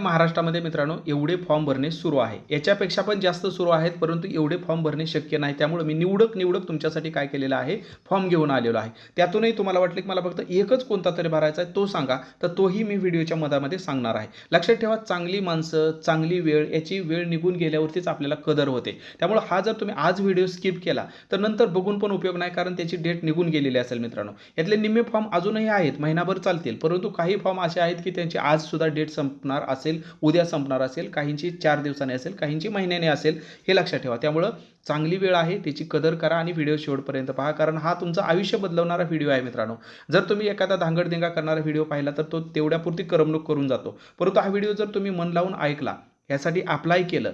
महाराष्ट्रामध्ये मित्रांनो एवढे फॉर्म भरणे सुरू आहे. याच्यापेक्षा पण जास्त सुरू आहेत परंतु एवढे फॉर्म भरणे शक्य नाही. त्यामुळे मी निवडक निवडक तुमच्यासाठी काय केलेलं आहे फॉर्म घेऊन आलेलो आहे. त्यातूनही तुम्हाला वाटलं की मला फक्त एकच कोणता तरी भरायचा आहे तो सांगा. तर तोही मी व्हिडिओच्या मधामध्ये सांगणार आहे. लक्षात ठेवा चांगली माणसं चांगली वेळ याची वेळ निघून गेल्यावरतीच आपल्याला कदर होते. त्यामुळे हा जर तुम्ही आज व्हिडिओ स्किप केला तर नंतर बघून पण उपयोग नाही कारण त्याची डेट निघून गेलेली असेल मित्रांनो. यातले निम्मे फॉर्म अजूनही आहेत महिनाभर चालतील. परंतु काही फॉर्म असे आहेत की त्यांची आजसुद्धा डेट संपणार असेल. असेल उद्या संपणार असेल काहींची चार दिवसाने असेल काहींची महिन्याने असेल हे लक्षात ठेवा. त्यामुळं चांगली वेळ आहे त्याची कदर करा आणि व्हिडिओ शेवटपर्यंत पहा कारण हा तुमचं आयुष्य बदलवणारा व्हिडिओ आहे मित्रांनो. जर तुम्ही एखादा धांगडधिंगा करणारा व्हिडिओ पाहिला तर तो तेवढ्यापुरती करमणूक करून जातो. परंतु हा व्हिडिओ जर तुम्ही मन लावून ऐकला यासाठी अप्लाय केलं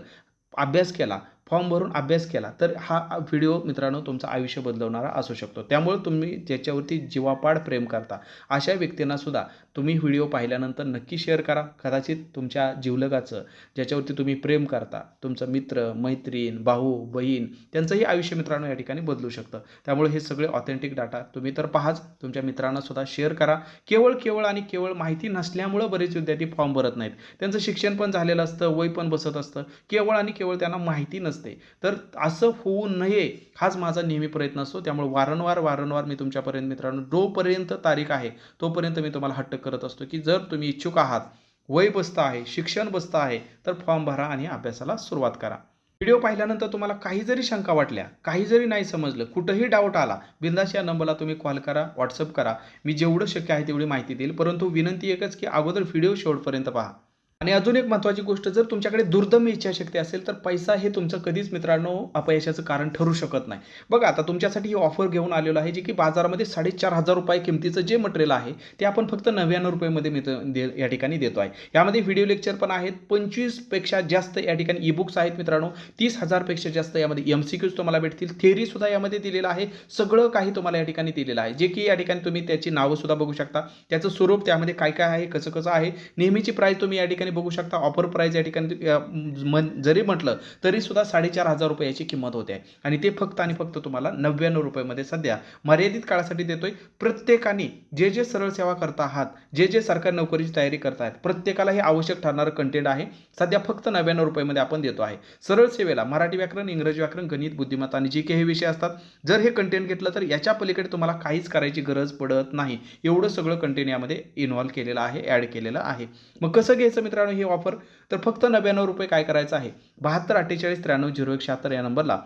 अभ्यास केला फॉर्म भरून अभ्यास केला तर हा व्हिडिओ मित्रांनो तुमचं आयुष्य बदलवणारा असू शकतो. त्यामुळे तुम्ही ज्याच्यावरती जीवापाड प्रेम करता अशा व्यक्तींना सुद्धा तुम्ही व्हिडिओ पाहिल्यानंतर नक्की शेअर करा. कदाचित तुमच्या जीवलगाचं ज्याच्यावरती तुम्ही प्रेम करता तुमचं मित्र मैत्रीण भाऊ बहीण त्यांचंही आयुष्य मित्रांनो या ठिकाणी बदलू शकतं. त्यामुळे हे सगळे ऑथेंटिक डाटा तुम्ही तर पहाच तुमच्या मित्रांना सुद्धा शेअर करा. केवळ केवळ आणि केवळ माहिती नसल्यामुळं बरेच विद्यार्थी फॉर्म भरत नाहीत. त्यांचं शिक्षण पण झालेलं असतं वय पण बसत असतं. केवळ आणि केवळ त्यांना माहिती नसतं. तर असं होऊ नये हाच माझा नेहमी प्रयत्न असतो. त्यामुळे वारंवार वारंवार मी तुमच्यापर्यंत मित्रांनो जोपर्यंत तारीख आहे तोपर्यंत मी तुम्हाला हट्ट करत असतो की जर तुम्ही इच्छुक आहात वय बसतं आहे शिक्षण बसतं आहे तर फॉर्म भरा आणि अभ्यासाला सुरुवात करा. व्हिडिओ पाहिल्यानंतर तुम्हाला काही जरी शंका वाटल्या काही जरी नाही समजलं कुठंही डाऊट आला बिंदास या नंबरला तुम्ही कॉल करा व्हॉट्सअप करा. मी जेवढं शक्य आहे तेवढी माहिती देईल. परंतु विनंती एकच की अगोदर व्हिडिओ शेवटपर्यंत पहा. आणि अजून एक महत्त्वाची गोष्ट जर तुमच्याकडे दुर्दम इच्छाशक्ती असेल तर पैसा हे तुमचं कधीच मित्रांनो अपयशाचं कारण ठरू शकत नाही. बघा आता तुमच्यासाठी ही ऑफर घेऊन आलेलो आहे जे की बाजारामध्ये साडेचार हजार रुपये किमतीचं जे मटेरियल आहे ते आपण फक्त नव्याण्णव रुपयेमध्ये मित्र दे या ठिकाणी देतो आहे यामध्ये व्हिडिओ लेक्चर पण आहेत पंचवीसपेक्षा जास्त या ठिकाणी ई बुक्स आहेत मित्रांनो तीस हजारपेक्षा जास्त यामध्ये एम सी क्यूज तुम्हाला भेटतील. थेअरीसुद्धा यामध्ये दिलेलं आहे सगळं काही तुम्हाला या ठिकाणी दिलेलं आहे. जे की या ठिकाणी तुम्ही त्याची नावंसुद्धा बघू शकता. त्याचं स्वरूप त्यामध्ये काय काय आहे कसं कसं आहे नेहमीची प्राईस तुम्ही या ठिकाणी बघू शकता ऑफर प्राईज या ठिकाणी मन जरी म्हटलं तरी सुद्धा साडेचार हजार रुपये याची किंमत होते. आहे आणि ते फक्त आणि फक्त तुम्हाला नव्याण्णव रुपयामध्ये सध्या मर्यादित काळासाठी देतोय. प्रत्येकाने जे जे सरळ सेवा करता आहात जे जे सरकारी नोकरीची तयारी करतायत प्रत्येकाला हे आवश्यक ठरणारं कंटेंट आहे. सध्या फक्त नव्याण्णव रुपयामध्ये आपण देतो आहे. सरळ सेवेला मराठी व्याकरण इंग्रजी व्याकरण गणित बुद्धिमत्ता आणि जे काही हे विषय असतात. जर हे कंटेंट घेतलं तर याच्या पलीकडे तुम्हाला काहीच करायची गरज पडत नाही. एवढं सगळं कंटेंट यामध्ये इन्व्हॉल्व केलेलं आहे ॲड केलेलं आहे. मग कसं घ्यायचं मित्र त्र्याण्णव हे ऑफर तर फक्त नव्याण्णव रुपये काय करायचं आहे? बहात्तर अठ्ठेचाळीस त्र्याण्णव झिरो एक शहात्तर या नंबरला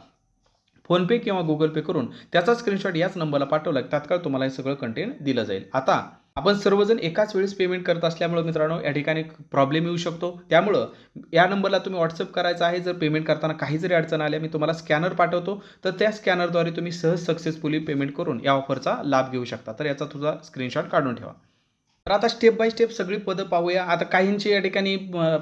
फोनपे किंवा गुगल पे करून त्याचा स्क्रीनशॉट याच नंबरला पाठवला तात्काळ तुम्हाला हे सगळं कंटेंट दिलं जाईल. आता आपण सर्वजण एकाच वेळेस पेमेंट करत असल्यामुळे मित्रांनो या ठिकाणी प्रॉब्लेम येऊ शकतो. त्यामुळं या नंबरला तुम्ही व्हॉट्सअप करायचा आहे. जर पेमेंट करताना काही जरी अडचण आल्या मी तुम्हाला स्कॅनर पाठवतो. तर त्या स्कॅनरद्वारे तुम्ही सहज सक्सेसफुली पेमेंट करून या ऑफरचा लाभ घेऊ शकता. तर याचा तुझा स्क्रीनशॉट काढून ठेवा. तर आता स्टेप बाय स्टेप सगळी पदं पाहूया. आता काहींची या ठिकाणी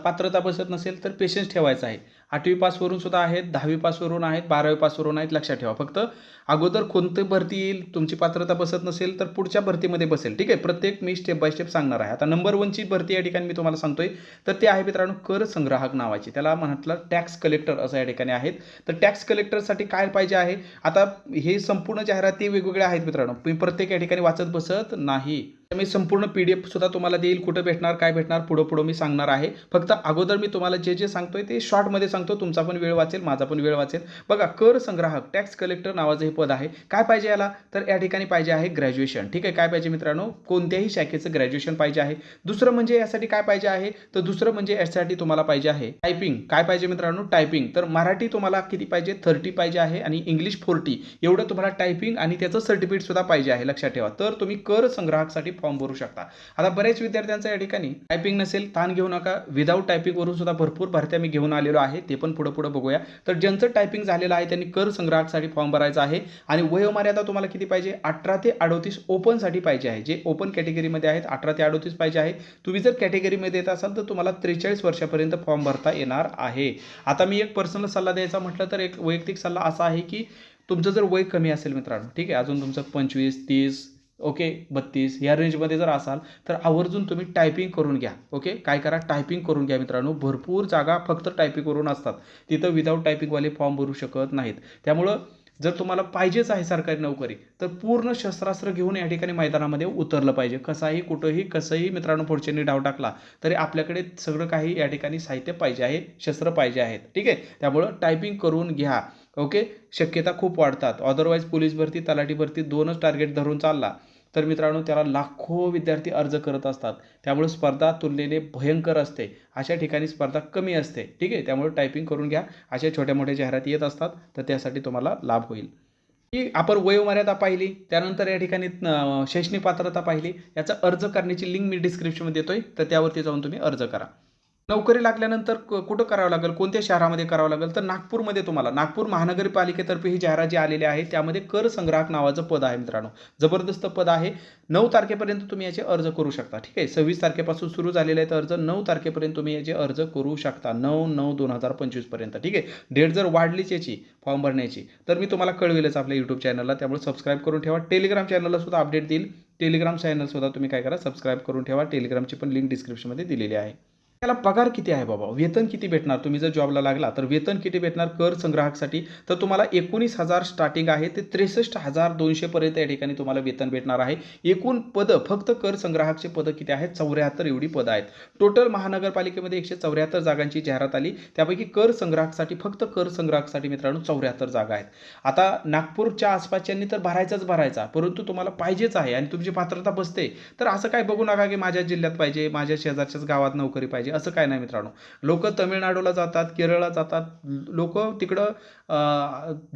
पात्रता बसत नसेल तर पेशन्स ठेवायचा आहे. आठवी पासवरून सुद्धा आहेत दहावी पासवरून आहेत बारावी पासवरून आहेत लक्षात ठेवा. फक्त अगोदर कोणतं भरती येईल तुमची पात्रता बसत नसेल तर पुढच्या भरतीमध्ये बसेल. ठीक आहे? प्रत्येक मी स्टेप बाय स्टेप सांगणार आहे. आता नंबर वनची भरती या ठिकाणी मी तुम्हाला सांगतोय. तर ते आहे मित्रांनो कर संग्राहक नावाची. त्याला म्हटलं टॅक्स कलेक्टर असं या ठिकाणी आहेत. तर टॅक्स कलेक्टरसाठी काय पाहिजे आहे? आता हे संपूर्ण जाहिराती वेगवेगळ्या आहेत मित्रांनो. मी प्रत्येक या ठिकाणी वाचत बसत नाही. मी संपूर्ण पी डी एफ सुद्धा तुम्हाला देईल कुठं भेटणार काय भेटणार पुढं पुढं मी सांगणार आहे. फक्त अगोदर मी तुम्हाला जे जे सांगतोय ते शॉर्टमध्ये सांगतो. तुमचा पण वेळ वाचेल माझा पण वेळ वाचेल. बघा कर संग्राहक टॅक्स कलेक्टर नावाचं हे पद आहे. काय पाहिजे याला? तर या ठिकाणी पाहिजे आहे ग्रॅज्युएशन ठीक आहे काय पाहिजे मित्रांनो? कोणत्याही शाखेचं ग्रॅज्युएशन पाहिजे आहे. दुसरं म्हणजे यासाठी काय पाहिजे आहे? तर दुसरं म्हणजे यासाठी तुम्हाला पाहिजे आहे टायपिंग काय पाहिजे मित्रांनो? टायपिंग तर मराठी तुम्हाला किती पाहिजे? थर्टी पाहिजे आहे आणि इंग्लिश फोर्टी एवढं तुम्हाला टायपिंग आणि त्याचं सर्टिफिकेट सुद्धा पाहिजे आहे. लक्षात ठेवा. तर तुम्ही कर संग्राहकसाठी फॉर्म भरू शकता. आता बऱ्याच विद्यार्थ्यांचं या ठिकाणी टायपिंग नसेल ताण घेऊ नका. विदाऊट टायपिंगवरून सुद्धा भरपूर भरत्या मी घेऊन आलेलो आहे. ते पण पुढं पुढं बघूया. तर ज्यांचं टायपिंग झालेलं आहे त्यांनी कर संग्राहकसाठी फॉर्म भरायचा आहे. आणि वयोमर्यादा तुम्हाला किती पाहिजे? अठरा ते अडोतीस ओपनसाठी पाहिजे आहे. जे ओपन कॅटेगरीमध्ये आहेत अठरा ते अडोतीस पाहिजे आहे. तुम्ही जर कॅटेगरीमध्ये येत असाल तर तुम्हाला त्रेचाळीस वर्षापर्यंत फॉर्म भरता येणार आहे. आता मी एक पर्सनल सल्ला द्यायचा म्हटलं तर एक वैयक्तिक सल्ला असा आहे की तुमचं जर वय कमी असेल मित्रांनो ठीक आहे? अजून तुमचं पंचवीस तीस ओके? बत्तीस या रेंजमध्ये जर असाल तर आवर्जून तुम्ही टायपिंग करून घ्या ओके? काय करा? टायपिंग करून घ्या मित्रांनो. भरपूर जागा फक्त टायपिंग करून असतात. तिथं विदाऊट टायपिंगवाले फॉर्म भरू शकत नाहीत. त्यामुळं जर तुम्हाला पाहिजेच आहे सरकारी नोकरी तर पूर्ण शस्त्रास्त्र घेऊन या ठिकाणी मैदानामध्ये उतरलं पाहिजे. कसाही कुठंही कसंही मित्रांनो पुढच्यांनी डाव टाकला तरी आपल्याकडे सगळं काही या ठिकाणी साहित्य पाहिजे आहे शस्त्र पाहिजे आहेत. ठीक आहे? त्यामुळं टायपिंग करून घ्या. ओके शक्यता खूप वाढतात. अदरवाईज पोलीस भरती तलाठी भरती दोनच टार्गेट धरून चालला. तर मित्रांनो त्याला लाखो विद्यार्थी अर्ज करत असतात. त्यामुळे स्पर्धा तुलनेने भयंकर असते. अशा ठिकाणी स्पर्धा कमी असते. ठीक आहे? त्यामुळे टायपिंग करून घ्या. अशा छोट्या मोठ्या जाहिराती येत असतात तर त्यासाठी तुम्हाला लाभ होईल. ही आपण वयोमर्यादा पाहिली. त्यानंतर या ठिकाणी शैक्षणिक पात्रता पाहिली. याचा अर्ज करण्याची लिंक मी डिस्क्रिप्शनमध्ये देतोय. तर त्यावरती जाऊन तुम्ही अर्ज करा. नोकरी लागल्यानंतर क- कुठं करावं लागेल? कोणत्या शहरामध्ये करावं लागेल? तर नागपूरमध्ये तुम्हाला. नागपूर महानगरपालिकेतर्फे ही जाहिरात जी आलेली आहे. त्यामध्ये कर संग्राहक नावाचं पद आहे मित्रांनो. जबरदस्त पद आहे. नऊ तारखेपर्यंत तुम्ही याचे अर्ज करू शकता. ठीक आहे? सव्वीस तारखेपासून सुरू झालेले आहेत अर्ज. नऊ तारखेपर्यंत तुम्ही याचे अर्ज करू शकता. नऊ नऊ दोन हजार पंचवीसपर्यंत ठीक आहे? डेट जर वाढलीच याची फॉर्म भरण्याची तर मी तुम्हाला कळवेलच आपल्या यूट्यूब चॅनलला त्यामुळे सबस्क्राईब करून ठेवा. टेलिग्राम चॅनलला सुद्धा अपडेट देईल. टेलिग्राम चॅनलसुद्धा तुम्ही काय करा? सबस्क्राईब करून ठेवा. टेलिग्रामची पण लिंक डिस्क्रिप्शनमध्ये दिलेली आहे. त्याला पगार किती आहे बाबा? वेतन किती भेटणार? तुम्ही जर जॉबला लागला तर वेतन किती भेटणार कर संग्राहकसाठी? तर तुम्हाला एकोणीस हजार स्टार्टिंग आहे ते त्रेसष्ट हजार दोनशेपर्यंत या ठिकाणी तुम्हाला वेतन भेटणार आहे. एकूण पदं फक्त कर संग्राहकचे पदं किती आहेत? चौऱ्याहत्तर एवढी पदं आहेत. टोटल महानगरपालिकेमध्ये एकशे चौऱ्याहत्तर जागांची जाहिरात आली. त्यापैकी कर संग्राहकसाठी फक्त कर संग्राहकसाठी मित्रांनो चौऱ्याहत्तर जागा आहेत. आता नागपूरच्या आसपासच्यांनी तर भरायचाच भरायचा परंतु तुम्हाला पाहिजेच आहे आणि तुमची पात्रता बसते. तर असं काय बघू नका की माझ्या जिल्ह्यात पाहिजे माझ्या शेजारच्याच गावात नोकरी पाहिजे. असं काय नाही मित्रांनो. लोक तमिळनाडूला जातात केरळला जातात लोक तिकडं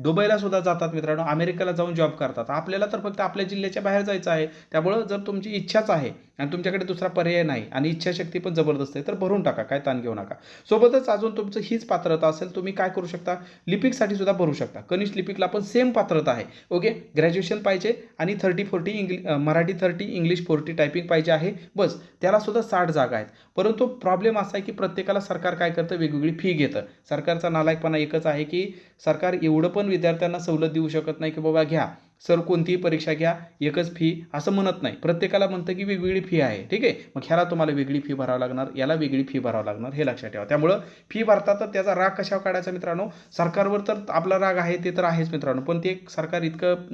दुबईला सुद्धा जातात मित्रांनो. अमेरिकेला जाऊन जॉब करतात. आपल्याला तर फक्त आपल्या जिल्ह्याच्या बाहेर जायचं आहे. त्यामुळं जर तुमची इच्छाच आहे आणि तुमच्याकडे दुसरा पर्याय नाही आणि इच्छाशक्ती पण जबरदस्त आहे तर भरून टाका काय ताण घेऊ नका. सोबतच अजून तुमचं हीच पात्रता असेल तुम्ही काय करू शकता? लिपिकसाठी सुद्धा भरू शकता. कनिष्ठ लिपिकला पण सेम पात्रता आहे. ओके ग्रॅज्युएशन पाहिजे आणि thirty forty English Marathi thirty English forty typing पाहिजे आहे. बस त्याला सुद्धा साठ जागा आहेत. परंतु प्रॉब्लेम असा आहे की प्रत्येकाला सरकार काय करतं? वेगवेगळी फी घेतं. सरकारचा नालायकपणा एकच आहे की सरकार एवढं पण विद्यार्थ्यांना सवलत देऊ शकत नाही की बाबा घ्या. सर कोणतीही परीक्षा घ्या एकच फी असं म्हणत नाही. प्रत्येकाला म्हणतं की वेगवेगळी फी आहे ठीक आहे? मग ह्याला तुम्हाला वेगळी फी भरावं लागणार याला वेगळी फी भरावं लागणार हे लक्षात ठेवा. त्यामुळं फी भरता तर त्याचा राग कशावर काढायचा मित्रांनो? सरकारवर तर आपला राग आहे ते तर आहेच मित्रांनो. पण ते सरकार इतकं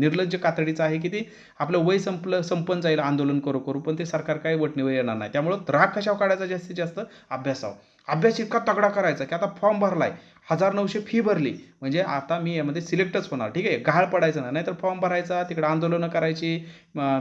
निर्लज्ज कातडीचं आहे की ते आपलं वय संपलं संपन जाईल आंदोलन करू करू पण ते सरकार काही वटणीवर येणार नाही. त्यामुळं राग कशावर काढायचा जास्तीत जास्त? अभ्यासावं अभ्यास इतका तगडा करायचा की आता फॉर्म भरलाय. हजार नऊशे फी भरली. म्हणजे आता मी यामध्ये सिलेक्टच होणार. ठीक आहे? घाळ पडायचं नाही. नाहीतर फॉर्म भरायचा तिकडं आंदोलनं करायची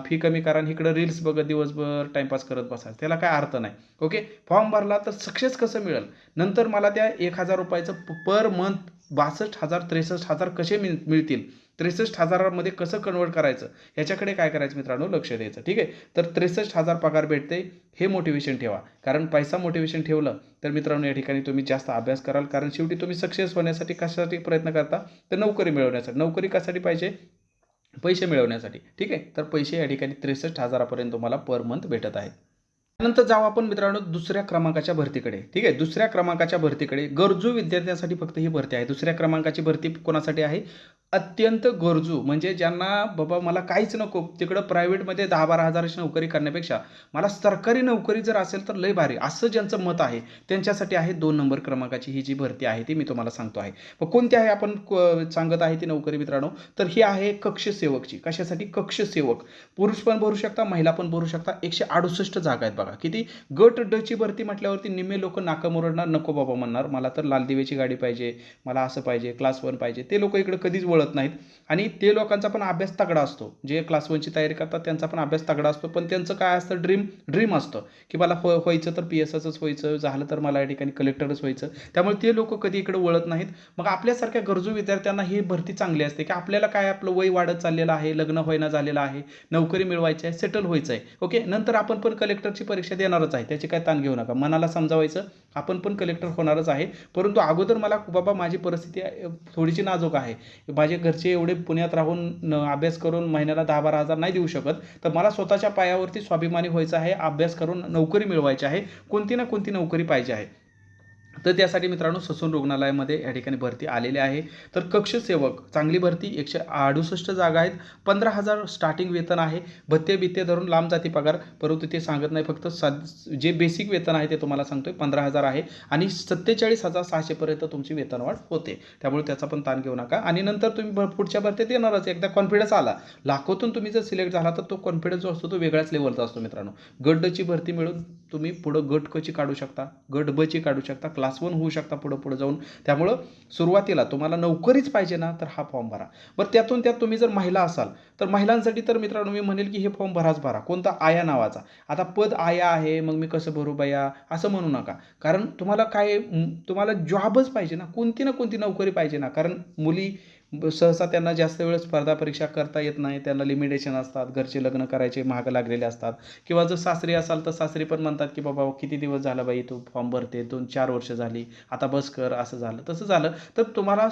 फी कमी करा आणि इकडं रील्स बघत दिवसभर टाईमपास करत बसायचं त्याला काय अर्थ नाही. ओके फॉर्म भरला तर सक्सेस कसं मिळेल? नंतर मला त्या एक हजार रुपयाचं पर मंथ बासष्ट हजार त्रेसष्ट हजार कसे मिळ मिळतील? त्रेसष्ट हजारामध्ये कसं कन्वर्ट करायचं? ह्याच्याकडे काय करायचं मित्रांनो? लक्ष द्यायचं ठीक आहे? तर त्रेसष्ट हजार पगार भेटते हे मोटिवेशन ठेवा. कारण पैसा मोटिवेशन ठेवलं तर मित्रांनो या ठिकाणी तुम्ही जास्त अभ्यास कराल. कारण शेवटी तुम्ही सक्सेस होण्यासाठी कशासाठी प्रयत्न करता? तर नोकरी मिळवण्यासाठी. नोकरी कशासाठी पाहिजे? पैसे मिळवण्यासाठी ठीक आहे? तर पैसे या ठिकाणी त्रेसष्ट हजारापर्यंत तुम्हाला पर मंथ भेटत आहेत. त्यानंतर जाऊ आपण मित्रांनो दुसऱ्या क्रमांकाच्या भरतीकडे. ठीक आहे? दुसऱ्या क्रमांकाच्या भरतीकडे गरजू विद्यार्थ्यांसाठी फक्त ही भरती आहे. दुसऱ्या क्रमांकाची भरती कोणासाठी आहे? अत्यंत गरजू. म्हणजे ज्यांना बाबा मला काहीच नको. तिकडं प्रायव्हेटमध्ये दहा बारा हजाराची नोकरी करण्यापेक्षा मला सरकारी नोकरी जर असेल तर लय भारी. असं ज्यांचं मत आहे त्यांच्यासाठी आहे दोन नंबर क्रमांकाची ही जी भरती आहे ती मी तुम्हाला सांगतो आहे. मग कोणती आहे आपण सांगत आहे ती नोकरी मित्रांनो? तर ही आहे कक्ष सेवकची. कशासाठी? कक्ष सेवक. पुरुष पण भरू शकता महिला पण भरू शकता. एकशे अडुसष्ट जागा आहेत बघा. किती? गट डची भरती म्हटल्यावरती निम्मे लोक नाका मुरडणार नको बाबा म्हणणार. मला तर लाल दिवेची गाडी पाहिजे मला असं पाहिजे क्लास वन पाहिजे. ते लोक इकडे कधीच वळत नाहीत. आणि ते लोकांचा पण अभ्यास तगडा असतो. जे क्लास वनची तयारी करतात त्यांचा पण अभ्यास तगडा असतो. पण त्यांचं काय असतं? ड्रीम ड्रीम असतं. की मला हो व्हायचं तर पी एस एसच व्हायचं झालं तर मला या ठिकाणी कलेक्टरच व्हायचं. त्यामुळे ते लोक कधी इकडे वळत नाहीत. मग आपल्यासारख्या गरजू विद्यार्थ्यांना ही भरती चांगली असते की आपल्याला काय आपलं वय वाढत चाललेलं आहे लग्न होईना झालेलं आहे नोकरी मिळवायची आहे सेटल व्हायचं आहे ओके नंतर आपण पण कलेक्टरची परीक्षा देणारच आहे. त्याची काय ताण घेऊ नका. मनाला समजावायचं. आपण पण कलेक्टर होणारच आहे. परंतु अगोदर मला बाबा माझी परिस्थिती थोडीशी नाजूक आहे. माझे घरचे एवढे पुण्यात राहून अभ्यास करून महिन्याला दहा बारा हजार नाही देऊ शकत. तर मला स्वतःच्या पायावरती स्वाभिमानी व्हायचं आहे. अभ्यास करून नोकरी मिळवायची आहे. कोणती ना कोणती नोकरी पाहिजे आहे. तर त्यासाठी मित्रांनो ससून रुग्णालयामध्ये या ठिकाणी भरती आलेली आहे. तर कक्षसेवक चांगली भरती एकशे अडुसष्ट जागा आहेत. पंधरा हजार स्टार्टिंग वेतन आहे. भत्ते बित्ते धरून लांब जाती पगार परंतु ते सांगत नाही फक्त साध जे बेसिक वेतन आहे ते तुम्हाला सांगतोय पंधरा हजार आहे. आणि सत्तेचाळीस हजार सहाशेपर्यंत तुमची वेतनवाढ होते. त्यामुळे त्याचा पण ताण घेऊ नका. आणि नंतर तुम्ही भ- पुढच्या भरतीत येणारच. एकदा कॉन्फिडन्स आला. लाखोतून तुम्ही जर सिलेक्ट झाला तर तो कॉन्फिडन्स जो असतो तो वेगळ्याच लेवलचा असतो मित्रांनो. गट भरती मिळून तुम्ही पुढं गट कची काढू शकता? गट बची काढू शकता. क्लास वन होऊ शकता पुढं पुढं जाऊन. त्यामुळं सुरुवातीला तुम्हाला नोकरीच पाहिजे ना तर हा फॉर्म भरा. बरं त्यातून त्यात तुम्ही जर महिला असाल तर महिलांसाठी तर मित्रांनो मी म्हणेल की हे फॉर्म भराच भरा. कोणता आया नावाचा? आता पद आया आहे मग मी कसं भरू बया? असं म्हणू नका. कारण तुम्हाला काय तुम्हाला जॉबच पाहिजे ना. कोणती ना कोणती नोकरी पाहिजे ना. कारण मुली सहसा त्यांना जास्त वेळ स्पर्धा परीक्षा करता येत नाही. त्यांना लिमिटेशन असतात. घरचे लग्न करायचे महाग लागलेले असतात. किंवा जर सासरी असाल तर सासरी पण म्हणतात की बाबा किती दिवस झाला बाई तू फॉर्म भरते? दोन चार वर्ष झाली. आता बस कर. असं झालं. तसं झालं. तर तुम्हाला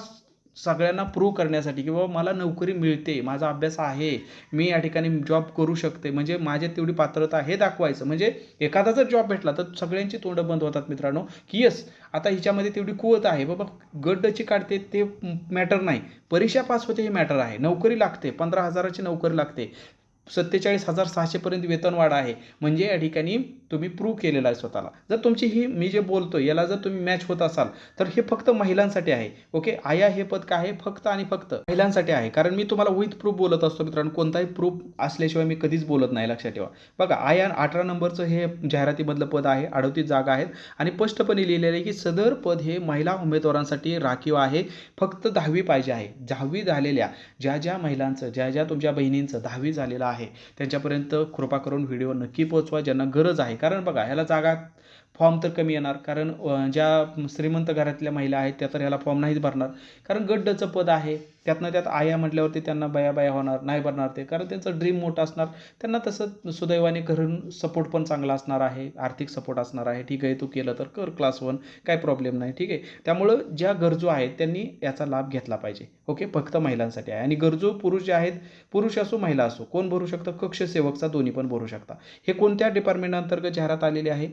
सगळ्यांना प्रूव्ह करण्यासाठी की बाबा मला नोकरी मिळते माझा अभ्यास आहे मी या ठिकाणी जॉब करू शकते म्हणजे माझ्यात तेवढी पात्रता हे दाखवायचं. म्हणजे एखादा जर जॉब भेटला तर सगळ्यांची तोंडं बंद होतात मित्रांनो. की यस आता हिच्यामध्ये तेवढी कुवत आहे बाबा गड्डची काढते ते मॅटर नाही. परीक्षा पास होते हे मॅटर आहे. नोकरी लागते पंधरा हजाराची नोकरी लागते. सत्तेचाळीस हजार सहाशेपर्यंत वेतनवाढ आहे. म्हणजे या ठिकाणी तुम्ही प्रूव्ह केलेलं आहे स्वतःला. जर तुमची ही मी जे बोलतो याला जर तुम्ही मॅच होत असाल तर हे फक्त महिलांसाठी आहे. ओके? आया हे पद काय आहे? फक्त आणि फक्त महिलांसाठी आहे. कारण मी तुम्हाला विथ प्रूफ बोलत असतो मित्रांनो. कोणताही प्रूफ असल्याशिवाय मी कधीच बोलत नाही लक्षात ठेवा. बघा आया अठरा नंबरचं हे जाहिरातीमधलं पद आहे अडवतीस जागा आहेत. आणि स्पष्टपणे लिहिलेलं आहे की सदर पद हे महिला उमेदवारांसाठी राखीव आहे. फक्त दहावी पाहिजे आहे. दहावी झालेल्या ज्या ज्या महिलांचं ज्या ज्या तुमच्या बहिणींचं दहावी झालेलं आहे. त्यांच्यापर्यंत कृपा करून व्हिडिओ नक्की पोहोचवा ज्यांना गरज आहे. कारण बघा ह्याला जागा फॉर्म तर कमी येणार. कारण ज्या श्रीमंत घरातल्या महिला आहेत त्या तर ह्याला फॉर्म नाहीच भरणार. कारण गड्डचं पद आहे. त्यातनं त्यात आया म्हटल्यावरती त्यांना बया बया होणार नाही भरणार ते. कारण त्यांचं ड्रीम मोठं असणार. त्यांना तसं सुदैवाने घरून सपोर्ट पण चांगला असणार आहे. आर्थिक सपोर्ट असणार आहे. ठीक आहे तू केलं तर कर क्लास वन काय प्रॉब्लेम नाही. ठीक आहे? त्यामुळं ज्या गरजू आहेत त्यांनी याचा लाभ घेतला पाहिजे. ओके? फक्त महिलांसाठी आहे. आणि गरजू पुरुष जे आहेत पुरुष असो महिला असो कोण भरू शकतं? कक्षसेवकचा दोन्ही पण भरू शकता. हे कोणत्या डिपार्टमेंट अंतर्गत जाहिरात आलेली आहे?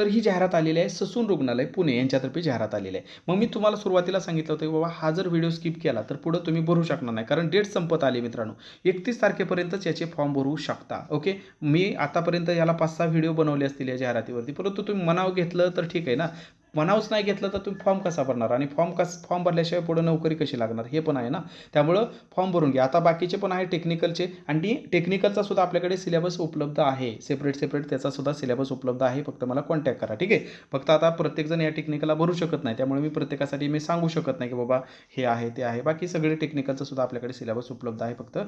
तर ही जाहिरात आलेली आहे ससून रुग्णालय पुणे यांच्यातर्फे जाहिरात आलेली आहे. मग मी तुम्हाला सुरुवातीला सांगितलं होतं की बाबा हा जर व्हिडिओ स्किप केला तर पुढं तुम्ही भरू शकणार नाही. कारण डेट संपत आली मित्रांनो. एकतीस तारखेपर्यंतच याचे फॉर्म भरू शकता ओके? मी आतापर्यंत याला पाच सहा व्हिडिओ बनवले असतील या जाहिरातीवरती. परंतु तुम्ही मनाव घेतलं तर ठीक आहे ना. मनावच नाही घेतलं तर तुम्ही फॉर्म कसा भरणार? आणि फॉर्म कस फॉर्म भरल्याशिवाय पुढं नोकरी कशी लागणार? हे पण आहे ना? त्यामुळं फॉर्म भरून घ्या. आता बाकीचे पण आहे टेक्निकलचे आणि टेक्निकलचा सुद्धा आपल्याकडे सिलेबस उपलब्ध आहे. सेपरेट सेपरेट त्याचा सुद्धा सिलेबस उपलब्ध आहे. फक्त मला कॉन्टॅक्ट करा. ठीक आहे? फक्त आता प्रत्येकजण या टेक्निकलला भरू शकत नाही. त्यामुळे मी प्रत्येकासाठी मी सांगू शकत नाही की बाबा हे आहे ते आहे. बाकी सगळे टेक्निकलचा सुद्धा आपल्याकडे सिलेबस उपलब्ध आहे. फक्त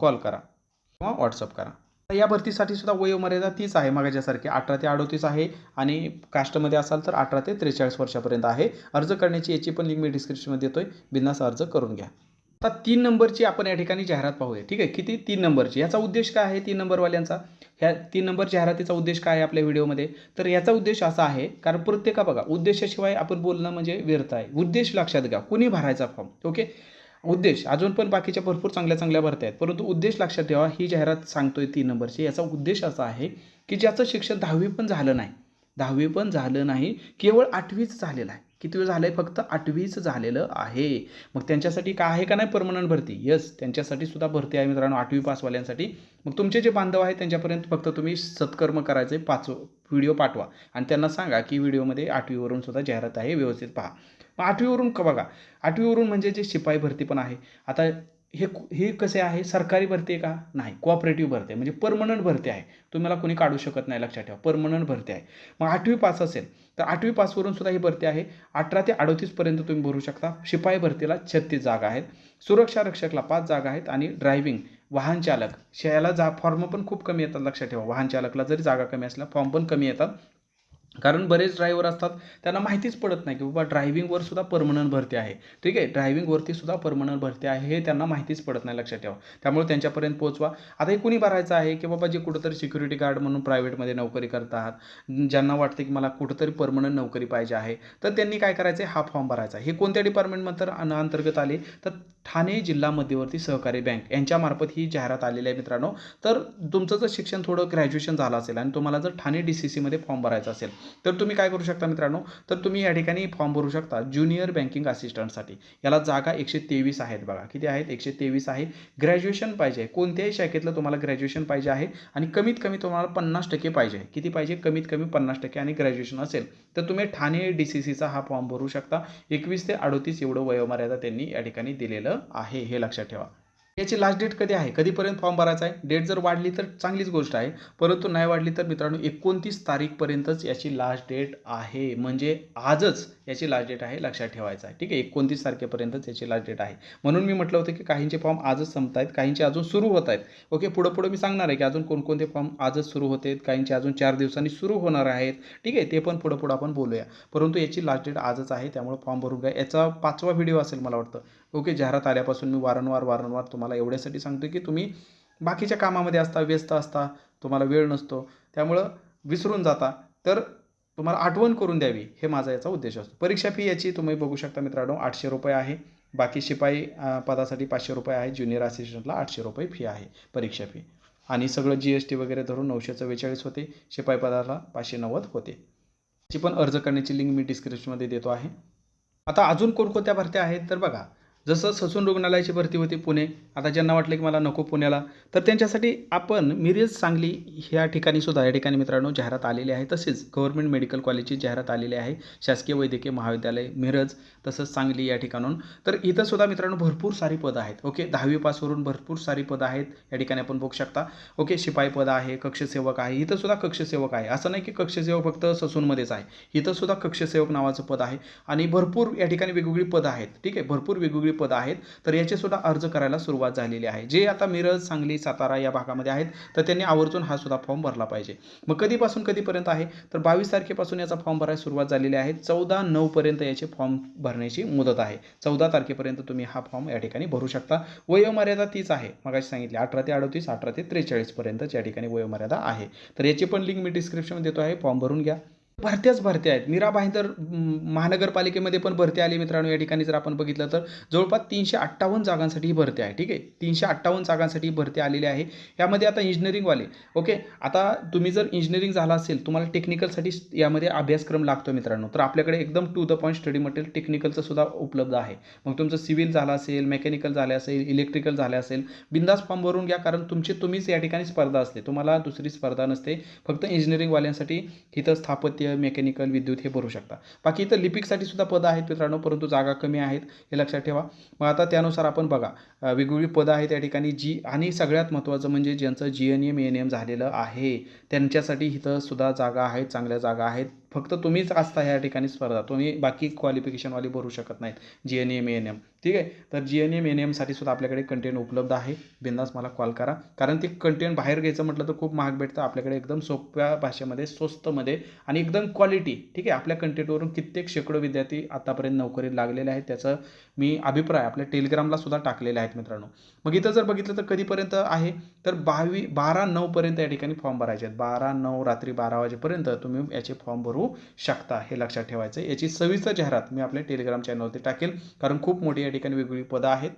कॉल करा. किंवा व्हॉट्सअप करा. या भरतीसाठी सुद्धा वयोमर्यादा तीच आहे मागाच्यासारखी अठरा ते अडोतीस आहे आणि कास्टमध्ये असाल तर अठरा ते त्रेचाळीस वर्षापर्यंत आहे. अर्ज करण्याची याची पण लिंक मी डिस्क्रिप्शनमध्ये देतोय. बिंदास अर्ज करून घ्या. आता तीन नंबरची आपण या ठिकाणी जाहिरात पाहूया. ठीक आहे? किती? तीन नंबरची. याचा उद्देश काय आहे तीन नंबरवाल्यांचा? ह्या तीन नंबर जाहिरातीचा उद्देश काय आहे आपल्या व्हिडिओमध्ये? तर याचा उद्देश असा आहे कारण प्रत्येका बघा उद्देशाशिवाय आपण बोलणं म्हणजे व्यर्थ आहे. उद्देश लक्षात घ्या. कुणी भरायचा फॉर्म ओके? उद्देश. अजून पण बाकीच्या भरपूर चांगल्या चांगल्या भरत्या आहेत. परंतु उद्देश लक्षात ठेवा ही जाहिरात सांगतोय तीन नंबरची. याचा उद्देश असा आहे की ज्याचं शिक्षण दहावी पण झालं नाही. दहावी पण झालं नाही केवळ आठवीच झालेलं आहे. किती वेळ झालं आहे फक्त आठवीच झालेलं आहे. मग त्यांच्यासाठी काय आहे का नाही परमनंट भरती? यस त्यांच्यासाठी सुद्धा भरती आहे मित्रांनो आठवी पासवाल्यांसाठी. मग तुमचे जे बांधव आहेत त्यांच्यापर्यंत फक्त तुम्ही सत्कर्म करायचे पाच व्हिडिओ पाठवा. आणि त्यांना सांगा की व्हिडिओमध्ये आठवीवरून सुद्धा जाहिरात आहे व्यवस्थित पहा. मग आठवीवरून का बघा आठवीवरून म्हणजे जे शिपाई भरती पण आहे आता हे हे कसे आहे? सरकारी भरती आहे का? नाही कोऑपरेटिव्ह भरती आहे. म्हणजे परमनंट भरती आहे. तुम्हाला कोणी काढू शकत नाही लक्षात ठेवा. परमनंट भरती आहे. मग आठवी पास असेल तर आठवी पासवरून सुद्धा ही भरती आहे. अठरा ते अडोतीसपर्यंत तुम्ही भरू शकता. शिपाई भरतीला छत्तीस जागा आहेत. सुरक्षा रक्षकला पाच जागा आहेत आणि ड्रायव्हिंग वाहन चालक. याला जा फॉर्म पण खूप कमी येतात लक्षात ठेवा. वाहन चालकला जरी जागा कमी असल्या फॉर्म पण कमी येतात. कारण बरेच ड्रायव्हर असतात त्यांना माहितीच पडत नाही की बाबा ड्रायव्हिंगवर सुद्धा परमनंट भरती आहे. ठीक आहे? ड्रायव्हिंगवरती सुद्धा परमनंट भरती आहे हे त्यांना माहितीच पडत नाही लक्षात ठेवा. त्यामुळे त्यांच्यापर्यंत पोहोचवा. आता हे कुणी भरायचं आहे की बाबा जे कुठंतरी सिक्युरिटी गार्ड म्हणून प्रायव्हेटमध्ये नोकरी करतात ज्यांना वाटते की मला कुठंतरी परमनंट नोकरी पाहिजे आहे तर त्यांनी काय करायचं हा फॉर्म भरायचा हे कोणत्या डिपार्टमेंटमध्ये अंतर्गत आले? तर ठाणे जिल्हा मध्यवर्ती सहकारी बँक यांच्यामार्फत ही जाहिरात आलेली आहे मित्रांनो. तर तुमचं जर शिक्षण थोडं ग्रॅज्युएशन झालं असेल आणि तुम्हाला जर ठाणे डी सी सीमध्ये फॉर्म भरायचा असेल तर तुम्ही काय करू शकता मित्रांनो? तर तुम्ही या ठिकाणी फॉर्म भरू शकता ज्युनियर बँकिंग असिस्टंटसाठी याला जागा एकशे तेवीस आहेत बघा. किती आहेत? एकशे तेवीस आहे. ग्रॅज्युएशन पाहिजे. कोणत्याही शाखेतलं तुम्हाला ग्रॅज्युएशन पाहिजे आहे आणि कमीत कमी तुम्हाला पन्नास टक्के पाहिजे. किती पाहिजे? कमीत कमी पन्नास टक्के आणि ग्रॅज्युएशन असेल तर तुम्ही ठाणे डी सी सीचा हा फॉर्म भरू शकता. एकवीस ते अडोतीस एवढं वयोमर्यादा त्यांनी या ठिकाणी दिलेलं आहे हे लक्षात ठेवा. याची लास्ट डेट कधी आहे? कधीपर्यंत फॉर्म भरायचा आहे? डेट जर वाढली तर चांगलीच गोष्ट आहे. परंतु नाही वाढली तर मित्रांनो एकोणतीस तारीखपर्यंतच याची लास्ट डेट आहे. म्हणजे आजच याची लास्ट डेट आहे लक्षात ठेवायचं आहे. ठीक आहे? एकोणतीस तारखेपर्यंतच याची लास्ट डेट आहे. म्हणून मी म्हटलं होतं की काहींचे फॉर्म आजच संपत आहेत काहींचे अजून सुरू होत आहेत ओके पुढं पुढं मी सांगणार आहे की अजून कोणकोणते फॉर्म आजच सुरू होते काहींचे अजून चार दिवसांनी सुरू होणार आहेत. ठीक आहे? ते पण पुढं पुढं आपण बोलूया. परंतु याची लास्ट डेट आजच आहे त्यामुळे फॉर्म भरून घ्या. याचा पाचवा व्हिडिओ असेल मला वाटतं. ओके जाहिरात आल्यापासून मी वारंवार वारंवार तुम्हाला एवढ्यासाठी सांगतो की तुम्ही बाकीच्या कामामध्ये असता व्यस्त असता तुम्हाला वेळ नसतो त्यामुळं विसरून जाता. तर तुम्हाला आठवण करून द्यावी हे माझा याचा उद्देश असतो. परीक्षा फी याची तुम्ही बघू शकता मित्रांनो आठशे रुपये आहे. बाकी शिपाई पदासाठी पाचशे रुपये आहे ज्युनियर असिस्टंटला आठशे रुपये फी आहे परीक्षा फी. आणि सगळं जी एस टी वगैरे धरून नऊशे चव्वेचाळीस होते शिपाई पदाला पाचशे नव्वद होते. ती पण अर्ज करण्याची लिंक मी डिस्क्रिप्शनमध्ये देतो आहे. आता अजून कोणकोणत्या भरत्या आहेत तर बघा जसं ससून रुग्णालयाची भरती होती पुणे आता ज्यांना वाटलं की मला नको पुण्याला तर त्यांच्यासाठी आपण मिरज सांगली ह्या ठिकाणी सुद्धा या ठिकाणी मित्रांनो जाहिरात आलेली आहे. तसेच गव्हर्नमेंट मेडिकल कॉलेजची जाहिरात आलेली आहे. शासकीय वैद्यकीय महाविद्यालय मिरज तसंच सांगली या ठिकाणून. तर इथं सुद्धा मित्रांनो भरपूर सारी पदं आहेत. ओके दहावी पासवरून भरपूर सारी पदं आहेत. या ठिकाणी आपण बघू शकता. ओके शिपाई पद आहे कक्षसेवक आहे. इथं सुद्धा कक्षसेवक आहे. असं नाही की कक्षसेवक फक्त ससूनमध्येच आहे. इथं सुद्धा कक्षसेवक नावाचं पद आहे. आणि भरपूर या ठिकाणी वेगवेगळी पदं आहेत. ठीक आहे भरपूर वेगवेगळी पद आहेत तर याचे सुद्धा अर्ज करायला सुरुवात झालेली आहे. जे आता मिरज सांगली सातारा या भागामध्ये आहेत तर त्यांनी आवर्जून हा सुद्धा फॉर्म भरला पाहिजे. मग कधीपासून कधीपर्यंत आहे? तर बावीस तारखेपासून याचा फॉर्म भरायला सुरुवात झालेली आहे. चौदा नऊपर्यंत याचे फॉर्म भरण्याची मुदत आहे. चौदा तारखेपर्यंत तुम्ही हा फॉर्म या ठिकाणी भरू शकता. वयोमर्यादा तीच आहे. मग सांगितली अठरा ते अडतीस अठरा ते त्रेचाळीसपर्यंत या ठिकाणी वयोमर्यादा आहे. तर याची पण लिंक मी डिस्क्रिप्शनमध्ये देतो आहे. फॉर्म भरून घ्या. भरत्याच भरत्या आहेत. मीरा भाईंदर महानगरपालिकेमध्ये पण भरती आली मित्रांनो. या ठिकाणी जर आपण बघितलं तर जवळपास तीनशे अठ्ठावन्न जागांसाठी ही भरती आहे. ठीक आहे? तीनशे अठ्ठावन्न जागांसाठी भरती आलेली आहे. यामध्ये आता इंजिनिअरिंगवाले ओके? आता तुम्ही जर इंजिनिअरिंग झाला असेल तुम्हाला टेक्निकलसाठी यामध्ये अभ्यासक्रम लागतो मित्रांनो. तर आपल्याकडे एकदम to the point study material टेक्निकलचं सुद्धा उपलब्ध आहे. मग तुमचं सिव्हिल झालं असेल मेकॅनिकल झालं असेल इलेक्ट्रिकल झालं असेल बिंदास फॉर्म भरून घ्या. कारण तुमची तुम्हीच या ठिकाणी स्पर्धा असते. तुम्हाला दुसरी स्पर्धा नसते. फक्त इंजिनिअरिंगवाल्यांसाठी इथं स्थापत्य मेकॅनिकल विद्युत हे भरू शकता. बाकी इथं लिपिकसाठी सुद्धा पदं आहेत मित्रांनो परंतु जागा कमी आहेत हे लक्षात ठेवा. मग आता त्यानुसार आपण बघा वेगवेगळी पदं आहेत या ठिकाणी जी आणि सगळ्यात महत्त्वाचं म्हणजे ज्यांचं G N M N M झालेलं आहे त्यांच्यासाठी इथं सुद्धा जागा आहेत चांगल्या जागा आहेत. फक्त तुम्हीच असता ह्या ठिकाणी स्पर्धा तुम्ही बाकी क्वालिफिकेशनवाली भरू शकत नाहीत. G N M N M ठीक आहे? तर जी एन एम एन एमसाठी सुद्धा आपल्याकडे कंटेंट उपलब्ध आहे. बिंदास मला कॉल करा. कारण ते कंटेंट बाहेर घ्यायचं म्हटलं तर खूप महाग भेटतं. आपल्याकडे एकदम सोप्या भाषेमध्ये स्वस्तमध्ये आणि एकदम क्वालिटी ठीक आहे? आपल्या कंटेंटवरून कित्येक शेकडो विद्यार्थी आतापर्यंत नोकरीत लागलेले आहेत. त्याचं मी अभिप्राय आपल्या टेलिग्रामला सुद्धा टाकलेले आहेत मित्रांनो. मग इथं जर बघितलं तर कधीपर्यंत आहे? तर बावी बारा नऊपर्यंत या ठिकाणी फॉर्म भरायचे आहेत. बारा नऊ रात्री बारा वाजेपर्यंत तुम्ही याचे फॉर्म भरू शकता हे लक्षात ठेवायचं आहे याची सविस्तर जाहिरात मी आपल्या टेलिग्राम चॅनलवरती टाकेल कारण खूप मोठी या ठिकाणी वेगवेगळी पदं आहेत.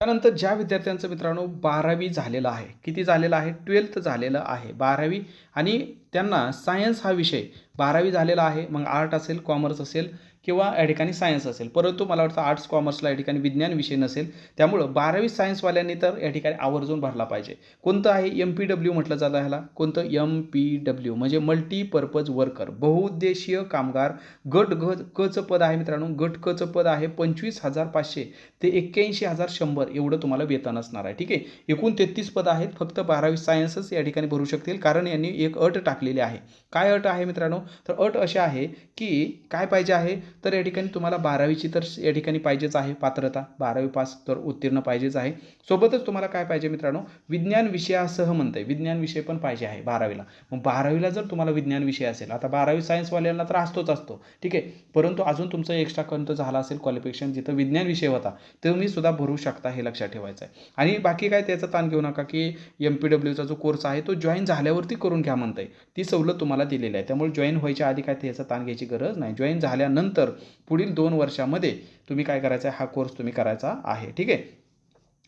त्यानंतर ज्या विद्यार्थ्यांचं मित्रांनो बारावी झालेलं आहे. किती झालेलं आहे? ट्वेल्थ झालेलं आहे. बारावी आणि त्यांना सायन्स हा विषय. बारावी झालेला आहे मग आर्ट असेल कॉमर्स असेल किंवा या ठिकाणी सायन्स असेल. परंतु मला वाटतं आर्ट्स कॉमर्सला या ठिकाणी विज्ञान विषय नसेल. त्यामुळं बारावी सायन्सवाल्यांनी तर या ठिकाणी आवर्जून भरला पाहिजे. कोणतं आहे एम पी डब्ल्यू म्हटलं जातं ह्याला? कोणतं एम पी डब्ल्यू म्हणजे मल्टीपर्पज वर्कर बहुउद्देशीय कामगार गट ग कचं पद आहे मित्रांनो. गट कचं पद आहे पंचवीस हजार पाचशे ते एक्क्याऐंशी हजार शंभर एवढं तुम्हाला वेतन असणार आहे. ठीक आहे? एकूण तेहतीस पद आहेत. फक्त बारावी सायन्सच या ठिकाणी भरू शकतील. कारण यांनी एक अट टाकलेली आहे. काय अट आहे मित्रांनो? तर अट अशी आहे की काय पाहिजे आहे? तर या ठिकाणी तुम्हाला बारावीची तर या ठिकाणी पाहिजेच आहे पात्रता. बारावी पास तर उत्तीर्ण पाहिजेच आहे. सोबतच तुम्हाला काय पाहिजे मित्रांनो? विज्ञान विषयासह म्हणतंय. विज्ञान विषय पण पाहिजे आहे बारावीला. मग बारावीला जर तुम्हाला विज्ञान विषय असेल आता बारावी सायन्सवाल्यांना तर असतोच असतो. ठीक आहे? परंतु अजून तुमचं एक्स्ट्रा कंत झाला असेल क्वालिफिकेशन जिथं विज्ञान विषय होता तुम्ही सुद्धा भरू शकता हे लक्षात ठेवायचं आहे आणि बाकी काय त्याचा ताण घेऊ नका की एम पी डब्ल्यूचा जो कोर्स आहे तो जॉईन झाल्यावरती करून घ्या म्हणताय. ती सवलत तुम्हाला दिलेली आहे. त्यामुळे जॉईन व्हायच्या आधी काय त्याचा ताण घ्यायची गरज नाही. जॉईन झाल्यानंतर पुढील दोन वर्षामध्ये तुम्ही काय करायचं आहे? हा कोर्स तुम्ही करायचा आहे. ठीक आहे?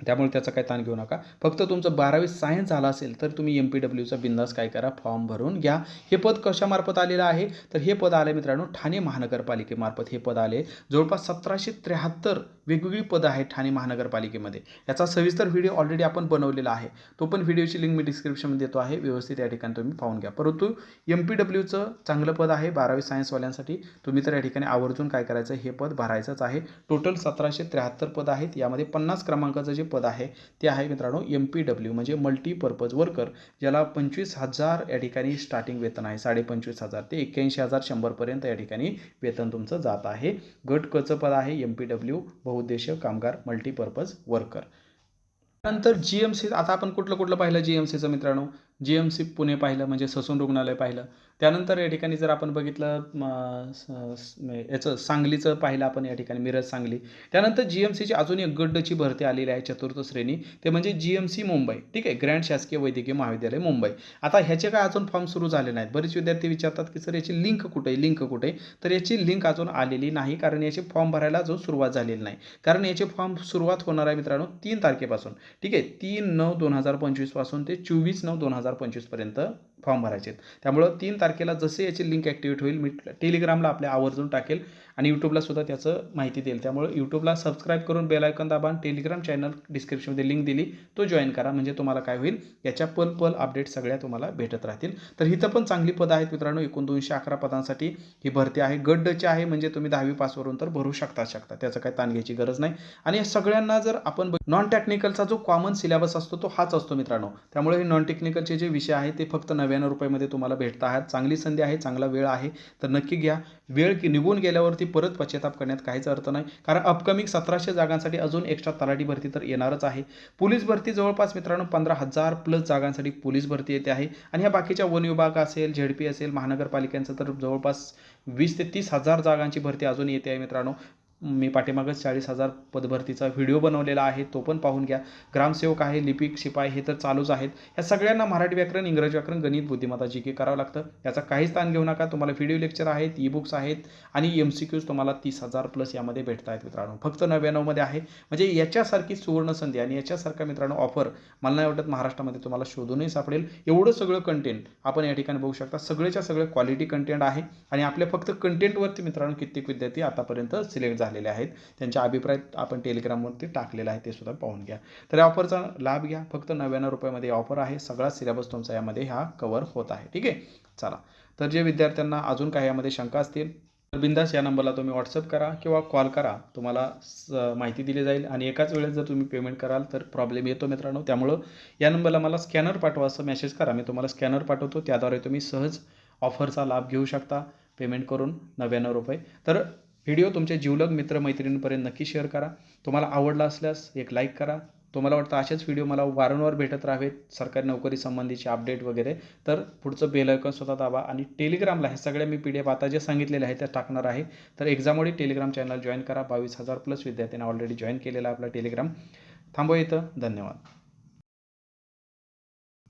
त्यामुळे त्याचा काही ताण घेऊ नका. फक्त तुमचं बारावी सायन्स झालं असेल तर तुम्ही एम पी डब्ल्यूचा बिंदास काय करा? फॉर्म भरून घ्या. हे पद कशामार्फत आलेलं आहे? तर हे पद आले मित्रांनो ठाणे महानगरपालिकेमार्फत हे पद आले. जवळपास सतराशे त्र्याहत्तर वेगवेगळी पदं आहेत ठाणे महानगरपालिकेमध्ये. याचा सविस्तर व्हिडिओ ऑलरेडी आपण बनवलेला आहे. तो पण व्हिडिओची लिंक मी डिस्क्रिप्शनमध्ये देतो आहे. व्यवस्थित या ठिकाणी तुम्ही पाहून घ्या. परंतु एम पी डब्ल्यूचं चांगलं पद आहे बारावी सायन्सवाल्यांसाठी तुम्ही तर या ठिकाणी आवर्जून काय करायचं हे पद भरायचंच आहे. टोटल सतराशे त्र्याहत्तर पद आहेत. यामध्ये पन्नास क्रमांकाचं जे पद आहे ते आहे मित्रांनो एम पी डब्ल्यू म्हणजे मल्टीपर्पज वर्कर ज्याला पंचवीस हजार या ठिकाणी स्टार्टिंग वेतन आहे. साडेपंचवीस हजार ते एक्क्याऐंशी हजार शंभरपर्यंत या ठिकाणी वेतन तुमचं जात आहे. गट कचं पद आहे एम पी डब्ल्यू बहुउद्देशीय कामगार मल्टीपर्पज वर्कर नंतर जी एम सी आता आपण कुठलं कुठलं पाहिलं जी एम सीचं मित्रांनो? जी एम सी पुणे पाहिलं म्हणजे ससून रुग्णालय पाहिलं. त्यानंतर या ठिकाणी जर आपण बघितलं याचं सांगलीचं पाहिलं आपण या ठिकाणी मिरज सांगली. त्यानंतर जी एम सीची अजून एक गड्डची भरती आलेली आहे चतुर्थ श्रेणी. ते म्हणजे जी एम सी मुंबई. ठीक आहे ग्रँड शासकीय वैद्यकीय महाविद्यालय मुंबई. आता ह्याचे काय अजून फॉर्म सुरू झाले नाहीत. बरेच विद्यार्थी विचारतात की सर याची लिंक कुठे? आहे लिंक कुठे? आहे तर याची लिंक अजून आलेली नाही कारण याचे फॉर्म भरायला अजून सुरुवात झालेली नाही. कारण याचे फॉर्म सुरुवात होणार आहे मित्रांनो तीन तारखेपासून. ठीक आहे तीन नऊ दोन हजार पंचवीसपासून ते चोवीस नऊ दोन हजार पंचवीसपर्यंत फॉर्म भरायचे आहेत. त्यामुळं तीन तारखेला जसे याची लिंक ॲक्टिवेट होईल मी टेलिग्रामला आपल्या आवर्जून टाकेल आणि यूट्यूबला सुद्धा त्याचं माहिती देईल. त्यामुळे यूट्यूबला सबस्क्राईब करून बेल आयकॉन दाबा आणि टेलिग्राम चॅनल डिस्क्रिप्शनमध्ये लिंक दिली तो जॉईन करा. म्हणजे तुम्हाला काय होईल याच्या पल पल अपडेट सगळ्या तुम्हाला भेटत राहतील. तर इथं पण चांगली पदं आहेत मित्रांनो एकूण दोनशे अकरा पदांसाठी ही भरती आहे. गड्डची आहे म्हणजे तुम्ही दहावी पासवरून तर भरू शकता शकता त्याचं काही ताण घ्यायची गरज नाही. आणि या सगळ्यांना जर आपण नॉन टेक्निकलचा जो कॉमन सिलेबस असतो तो हाच असतो मित्रांनो. त्यामुळे हे नॉन टेक्निकलचे जे विषय आहे ते फक्त नव्याण्णव रुपयामध्ये तुम्हाला भेटत आहात. चांगली संधी आहे चांगला वेळ आहे तर नक्की घ्या. वेळ की निघून गेल्यावरती परत पश्चाताप करण्यात काहीच अर्थ नाही. कारण अपकमिंग सतराशे जागांसाठी अजून एक्स्ट्रा तलाठी भरती तर येणारच आहे. पोलीस भरती जवळपास मित्रांनो पंधरा हजार प्लस जागांसाठी पोलीस भरती येते आहे. आणि ह्या बाकीच्या वन विभाग असेल झेडपी असेल महानगरपालिकांचं तर जवळपास वीस ते तीस हजार जागांची भरती अजून येते आहे मित्रांनो. मी पाठीमागच चाळीस हजार पदभरतीचा व्हिडिओ बनवलेला आहे तो पण पाहून घ्या. ग्रामसेवक आहे लिपिक शिपाई हे तर चालूच आहेत. या सगळ्यांना मराठी व्याकरण इंग्रजी व्याकरण गणित बुद्धिमत्ता जी के करावं लागतं. याचा काहीच ताण घेऊ नका. तुम्हाला व्हिडिओ लेक्चर आहेत ई बुक्स आहेत आणि एम सी क्यूज तुम्हाला तीस हजार प्लस यामध्ये भेटत आहेत मित्रांनो. फक्त नव्याण्णवमध्ये आहे. म्हणजे याच्यासारखी सुवर्ण संधी आणि याच्यासारखा मित्रांनो ऑफर मला नाही वाटत महाराष्ट्रामध्ये तुम्हाला शोधूनही सापडेल. एवढं सगळं कंटेंट आपण या ठिकाणी बघू शकता. सगळेच्या सगळे क्वालिटी कंटेंट आहे आणि आपल्या फक्त कंटेंटवरती मित्रांनो कित्येक विद्यार्थी आतापर्यंत सिलेक्ट झाले झालेले आहेत. त्यांचे अभिप्राय आपण टेलिग्रामवरती टाकलेला आहे ते सुद्धा पाहून घ्या. तर या ऑफरचा लाभ घ्या. फक्त नव्याण्णव रुपयामध्ये ऑफर आहे. सगळा सिलेबस तुमचा यामध्ये हा कवर होत आहे. ठीक आहे? चला. तर जे विद्यार्थ्यांना अजून काही यामध्ये शंका असतील तर बिंदास या नंबरला तुम्ही व्हॉट्सअप करा किंवा कॉल करा. तुम्हाला स- माहिती दिली जाईल आणि एकाच वेळेस जर तुम्ही पेमेंट कराल तर प्रॉब्लेम येतो मित्रांनो. त्यामुळं या नंबरला मला स्कॅनर पाठवा असं मेसेज करा. मी तुम्हाला स्कॅनर पाठवतो. त्याद्वारे तुम्ही सहज ऑफरचा लाभ घेऊ शकता. पेमेंट करून नव्याण्णव रुपये. तर व्हिडिओ तुमच्या जीवलग मित्रमैत्रिणींपर्यंत नक्की शेअर करा. तुम्हाला आवडला असल्यास एक लाईक करा. तुम्हाला वाटतं असेच व्हिडिओ मला वारंवार भेटत राहावेत सरकारी नोकरी संबंधीचे अपडेट वगैरे तर पुढचं बेल आयकॉन स्वतः दाबा आणि टेलिग्रामला हे सगळ्या मी पी डी एफ आता जे सांगितलेले आहे त्या टाकणार आहे. तर एक्झाममुळे टेलिग्राम चॅनल जॉईन करा. बावीस हजार प्लस विद्यार्थ्यांना ऑलरेडी जॉईन केलेला आपला टेलिग्राम थांबव इथं. धन्यवाद.